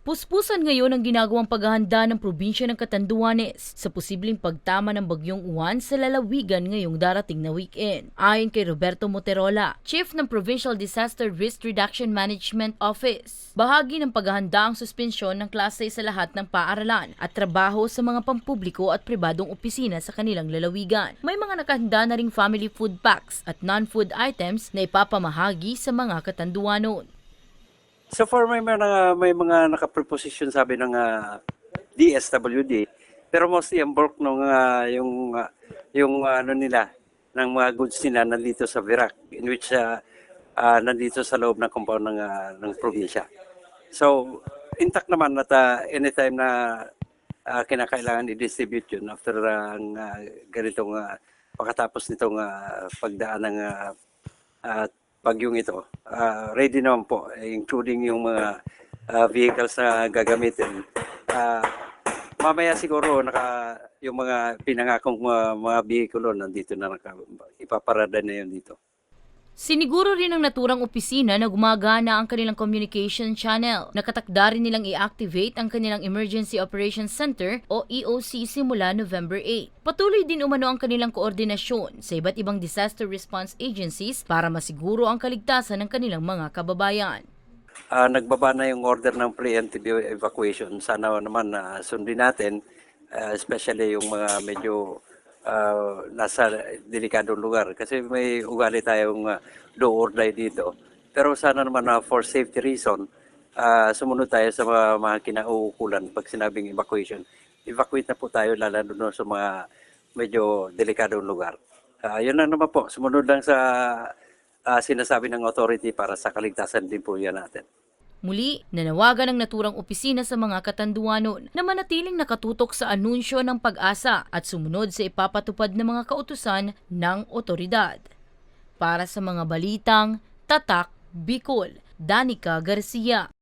Puspusan ngayon ang ginagawang paghahanda ng probinsya ng Catanduanes sa posibleng pagtama ng bagyong Juan sa lalawigan ngayong darating na weekend. Ayon kay Roberto Moterola, Chief ng Provincial Disaster Risk Reduction Management Office, bahagi ng paghahanda ang suspensyon ng klase sa lahat ng paaralan at trabaho sa mga pampubliko at pribadong opisina sa kanilang lalawigan. May mga nakahanda na ring family food packs at non-food items na ipapamahagi sa mga Katanduanon. So far may mga may mga naka-preposition sabi ng ah, DSWD pero mostly ang bulk ng ah, yung ah, yung ano nila ng mga goods nila nandito sa Virac in which ah, ah, nandito sa loob ng compound ng ah, ng probinsya. So intact naman at ah, anytime na ah, kinakailangan i-distribute yun after ah, ang ah, ganitong ah, pagkatapos nitong ah, pagdaan ng ah, at bagyong ito, ah, ready naman po, eh, including yung mga ah, vehicles na gagamitin. Ah, mamaya siguro naka, yung mga pinangakong mga, mga vehikulo nandito na naka, ipaparada na yun dito. Siniguro rin ng naturang opisina na gumagana ang kanilang communication channel. Nakatakda rin nilang i-activate ang kanilang Emergency Operations Center o EOC simula November 8. Patuloy din umano ang kanilang koordinasyon sa iba't ibang disaster response agencies para masiguro ang kaligtasan ng kanilang mga kababayan. Ah, nagbaba na yung order ng preemptive evacuation. Sana naman na sundin natin, ah, especially yung mga medyo ah, nasa delikadong lugar. Kasi may ugali tayong uh, do or die dito. Pero sana naman na for safety reason, ah, sumunod tayo sa mga, mga kinauukulan pag sinabing evacuation. Evacuate na po tayo lalo doon sa mga medyo delikadong lugar. Ah, yun lang naman po. Sumunod lang sa ah, sinasabi ng authority para sa kaligtasan din po yan natin. Muli, nanawagan ng naturang opisina sa mga katanduanon na manatiling nakatutok sa anunsyo ng pag-asa at sumunod sa ipapatupad ng mga kautusan ng otoridad. Para sa mga balitang Tatak Bicol, Danica Garcia.